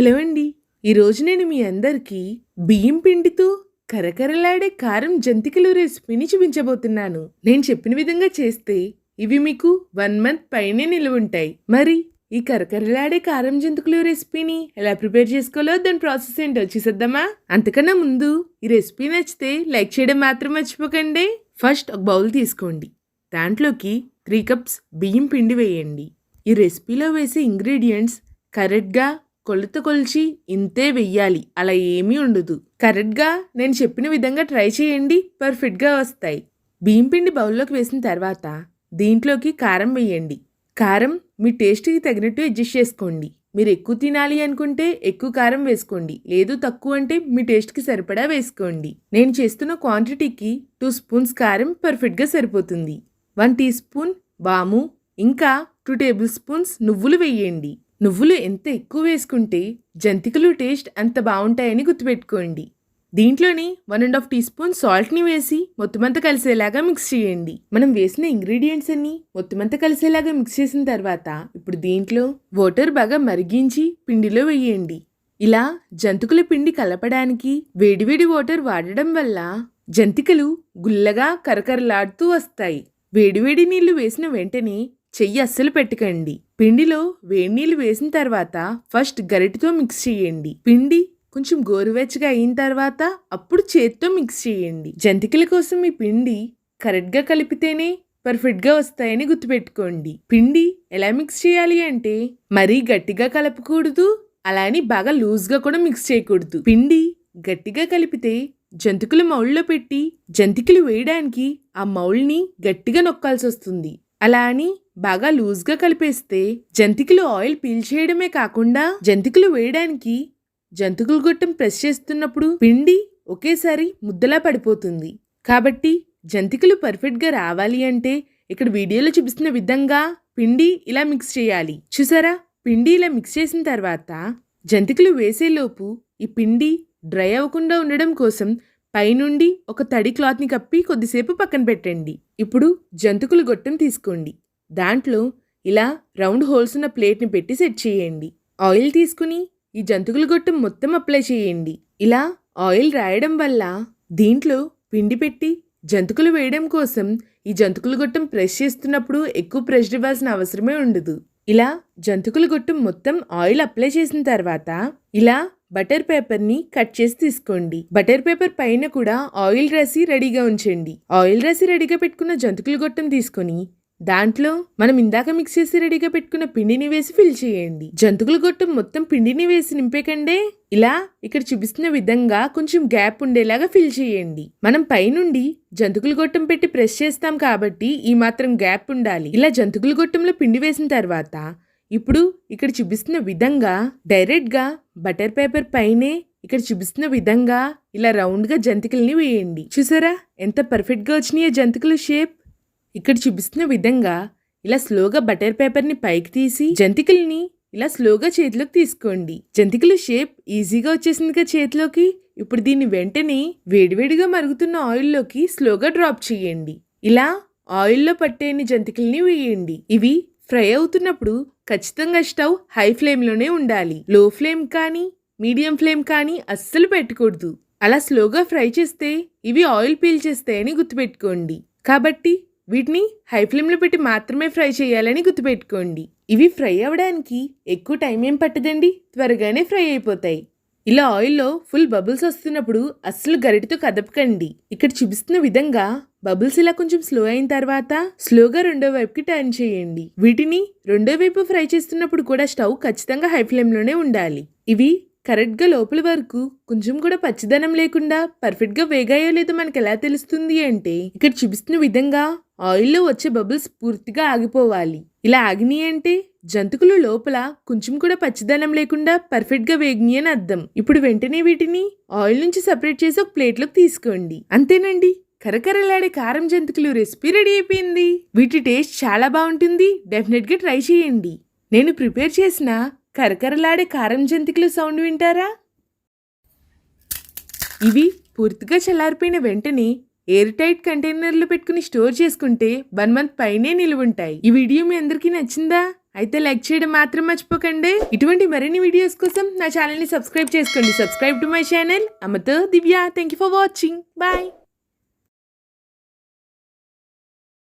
Hello అండి. ఈరోజు నేను మీ అందరికీ బియ్యం పిండితో కరకరలాడే కారం జంతికలు రెసిపీని చూపించబోతున్నాను. నేను చెప్పిన విధంగా చేస్తే ఇవి మీకు వన్ మంత్ పైనే నిలువుంటాయి మరి ఈ కరకరలాడే కారం జంతికలు రెసిపీని ఎలా ప్రిపేర్ చేసుకోవాలో దాని ప్రాసెస్ ఏంటో చూసేద్దామా? అంతకన్నా ముందు ఈ రెసిపీ నచ్చితే లైక్ చేయడం మాత్రం మర్చిపోకండి. ఫస్ట్ ఒక బౌల్ తీసుకోండి. దాంట్లోకి త్రీ కప్స్ బియ్యం పిండి వేయండి. ఈ రెసిపీలో వేసే ఇంగ్రీడియంట్స్ కరెక్ట్గా కొలత కొలిచి ఇంతే వెయ్యాలి. అలా ఏమీ ఉండదు. కరెక్ట్గా నేను చెప్పిన విధంగా ట్రై చేయండి. పర్ఫెక్ట్గా వస్తాయి. బియ్యం పిండి బౌల్లోకి వేసిన తర్వాత దీంట్లోకి కారం వేయండి. కారం మీ టేస్ట్కి తగినట్టు అడ్జస్ట్ చేసుకోండి. మీరు ఎక్కువ తినాలి అనుకుంటే ఎక్కువ కారం వేసుకోండి. లేదు తక్కువ అంటే మీ టేస్ట్కి సరిపడా వేసుకోండి. నేను చేస్తున్న క్వాంటిటీకి టూ స్పూన్స్ కారం పర్ఫెక్ట్గా సరిపోతుంది. వన్ టీ స్పూన్ బాము ఇంకా టూ టేబుల్ స్పూన్స్ నువ్వులు వేయండి. నువ్వులు ఎంత ఎక్కువ వేసుకుంటే జంతికలు టేస్ట్ అంత బాగుంటాయని గుర్తుపెట్టుకోండి. దీంట్లోని one and half teaspoon సాల్ట్ని వేసి మొత్తమంతా కలిసేలాగా మిక్స్ చేయండి. మనం వేసిన ఇంగ్రీడియంట్స్ అన్ని మొత్తమంతా కలిసేలాగా మిక్స్ చేసిన తర్వాత ఇప్పుడు దీంట్లో వాటర్ బాగా మరిగించి పిండిలో వేయండి. ఇలా జంతికల పిండి కలపడానికి వేడివేడి వాటర్ వాడడం వల్ల జంతికలు గుల్లగా కరకరలాడుతూ వస్తాయి. వేడివేడి నీళ్ళు వేసిన వెంటనే చెయ్యి అస్సలు పెట్టకండి. పిండిలో వేడి నీళ్ళు వేసిన తర్వాత ఫస్ట్ గరిటతో మిక్స్ చేయండి. పిండి కొంచెం గోరువెచ్చగా అయిన తర్వాత అప్పుడు చేత్తో మిక్స్ చేయండి. జంతికల కోసం మీ పిండి కరెక్ట్గా కలిపితేనే పర్ఫెక్ట్గా వస్తాయని గుర్తుపెట్టుకోండి. పిండి ఎలా మిక్స్ చేయాలి అంటే మరీ గట్టిగా కలపకూడదు అలాని బాగా లూజ్గా కూడా మిక్స్ చేయకూడదు. పిండి గట్టిగా కలిపితే జంతికలు మౌళ్ళలో పెట్టి జంతికలు వేయడానికి ఆ మౌల్ని గట్టిగా నొక్కాల్సి వస్తుంది అలా అని బాగా లూజ్గా కలిపేస్తే జంతికలు ఆయిల్ పీల్చేయడమే కాకుండా జంతికలు వేయడానికి జంతికల గొట్టం ప్రెస్ చేస్తున్నప్పుడు పిండి ఒకేసారి ముద్దలా పడిపోతుంది. కాబట్టి జంతికలు పర్ఫెక్ట్గా రావాలి అంటే ఇక్కడ వీడియోలో చూపిస్తున్న విధంగా పిండి ఇలా మిక్స్ చేయాలి. చూసారా? పిండి ఇలా మిక్స్ చేసిన తర్వాత జంతికలు వేసేలోపు ఈ పిండి డ్రై అవ్వకుండా ఉండడం కోసం పైనుండి ఒక తడి క్లాత్ని కప్పి కొద్దిసేపు పక్కన పెట్టండి. ఇప్పుడు జంతికలు గొట్టం తీసుకోండి. దాంట్లో ఇలా రౌండ్ హోల్స్ ఉన్న ప్లేట్ని పెట్టి సెట్ చేయండి. ఆయిల్ తీసుకుని ఈ జంతుకుల గొట్టం మొత్తం అప్లై చేయండి. ఇలా ఆయిల్ రాయడం వల్ల దీంట్లో పిండి పెట్టి జంతికలు వేయడం కోసం ఈ జంతుకుల గొట్టం ప్రెస్ చేస్తున్నప్పుడు ఎక్కువ ప్రెషర్ ఇవ్వాల్సిన అవసరమే ఉండదు. ఇలా జంతికల గొట్టం మొత్తం ఆయిల్ అప్లై చేసిన తర్వాత ఇలా బటర్ పేపర్ని కట్ చేసి తీసుకోండి. బటర్ పేపర్ పైన కూడా ఆయిల్ రాసి రెడీగా ఉంచండి. ఆయిల్ రాసి రెడీగా పెట్టుకున్న జంతికల గొట్టం తీసుకొని దాంట్లో మనం ఇందాక మిక్స్ చేసి రెడీగా పెట్టుకున్న పిండిని వేసి ఫిల్ చేయండి. జంతుకుల గొట్టం మొత్తం పిండిని వేసి నింపేకండే. ఇలా ఇక్కడ చూపిస్తున్న విధంగా కొంచెం గ్యాప్ ఉండేలాగా ఫిల్ చేయండి. మనం పైనుండి జంతుకుల గొట్టం పెట్టి ప్రెస్ చేస్తాం కాబట్టి ఈ మాత్రం గ్యాప్ ఉండాలి. ఇలా జంతుకుల గొట్టంలో పిండి వేసిన తర్వాత ఇప్పుడు ఇక్కడ చూపిస్తున్న విధంగా డైరెక్ట్గా బటర్ పేపర్ పైనే ఇక్కడ చూపిస్తున్న విధంగా ఇలా రౌండ్గా జంతికల్ని వేయండి. చూసారా? ఎంత పర్ఫెక్ట్గా వచ్చినాయో జంతికల షేప్ ఇక్కడ చూపిస్తున్న విధంగా ఇలా స్లోగా బటర్ పేపర్ని పైకి తీసి జంతికల్ని ఇలా స్లోగా చేతిలోకి తీసుకోండి. జంతికల షేప్ ఈజీగా వచ్చేసిందిగా చేతిలోకి. ఇప్పుడు దీన్ని వెంటనే వేడివేడిగా మరుగుతున్న ఆయిల్లోకి స్లోగా డ్రాప్ చేయండి. ఇలా ఆయిల్లో పట్టేని జంతికల్ని వేయండి. ఇవి ఫ్రై అవుతున్నప్పుడు ఖచ్చితంగా స్టవ్ హై ఫ్లేమ్లోనే ఉండాలి. లో ఫ్లేమ్ కానీ మీడియం ఫ్లేమ్ కానీ అస్సలు పెట్టకూడదు. అలా స్లోగా ఫ్రై చేస్తే ఇవి ఆయిల్ పీల్చేస్తాయని గుర్తుపెట్టుకోండి. కాబట్టి వీటిని హై ఫ్లేమ్లో పెట్టి మాత్రమే ఫ్రై చేయాలని గుర్తుపెట్టుకోండి. ఇవి ఫ్రై అవ్వడానికి ఎక్కువ టైం ఏం పట్టదండి? త్వరగానే ఫ్రై అయిపోతాయి. ఇలా ఆయిల్లో ఫుల్ బబుల్స్ వస్తున్నప్పుడు అస్సలు గరిటితో కదపకండి. ఇక్కడ చూపిస్తున్న విధంగా బబుల్స్ ఇలా కొంచెం స్లో అయిన తర్వాత స్లోగా రెండో వైపుకి టర్న్ చేయండి. వీటిని రెండో వైపు ఫ్రై చేస్తున్నప్పుడు కూడా స్టవ్ ఖచ్చితంగా హై ఫ్లేమ్లోనే ఉండాలి. ఇవి కరెక్ట్గా లోపల వరకు కొంచెం కూడా పచ్చదనం లేకుండా పర్ఫెక్ట్గా వేగాయో లేదో మనకు ఎలా తెలుస్తుంది అంటే ఇక్కడ చూపిస్తున్న విధంగా ఆయిల్లో వచ్చే బబుల్స్ పూర్తిగా ఆగిపోవాలి. ఇలా ఆగినాయి అంటే జంతుకులు లోపల కొంచెం కూడా పచ్చిదనం లేకుండా పర్ఫెక్ట్గా వేగినాయి అని అర్థం. ఇప్పుడు వెంటనే వీటిని ఆయిల్ నుంచి సపరేట్ చేసి ఒక ప్లేట్లోకి తీసుకోండి. అంతేనండి? కరకరలాడే కారం జంతికలు రెసిపీ రెడీ అయిపోయింది. వీటి టేస్ట్ చాలా బాగుంటుంది. డెఫినెట్గా ట్రై చేయండి. నేను ప్రిపేర్ చేసిన కరకరలాడే కారం జంతికలు సౌండ్ వింటారా? ఇవి పూర్తిగా చల్లారిపోయిన వెంటనే ఎయిర్ టైట్ కంటైనర్లో పెట్టుకుని స్టోర్ చేసుకుంటే వన్ మంత్ పైనే నిలువుంటాయి. ఈ వీడియో మీ అందరికీ నచ్చిందా? అయితే లైక్ చేయడం మాత్రం మర్చిపోకండి. ఇటువంటి మరిన్ని వీడియోస్ కోసం నా ఛానల్ని సబ్స్క్రైబ్ చేసుకోండి. Subscribe to my channel. అమ్మతో Divya thank you for watching bye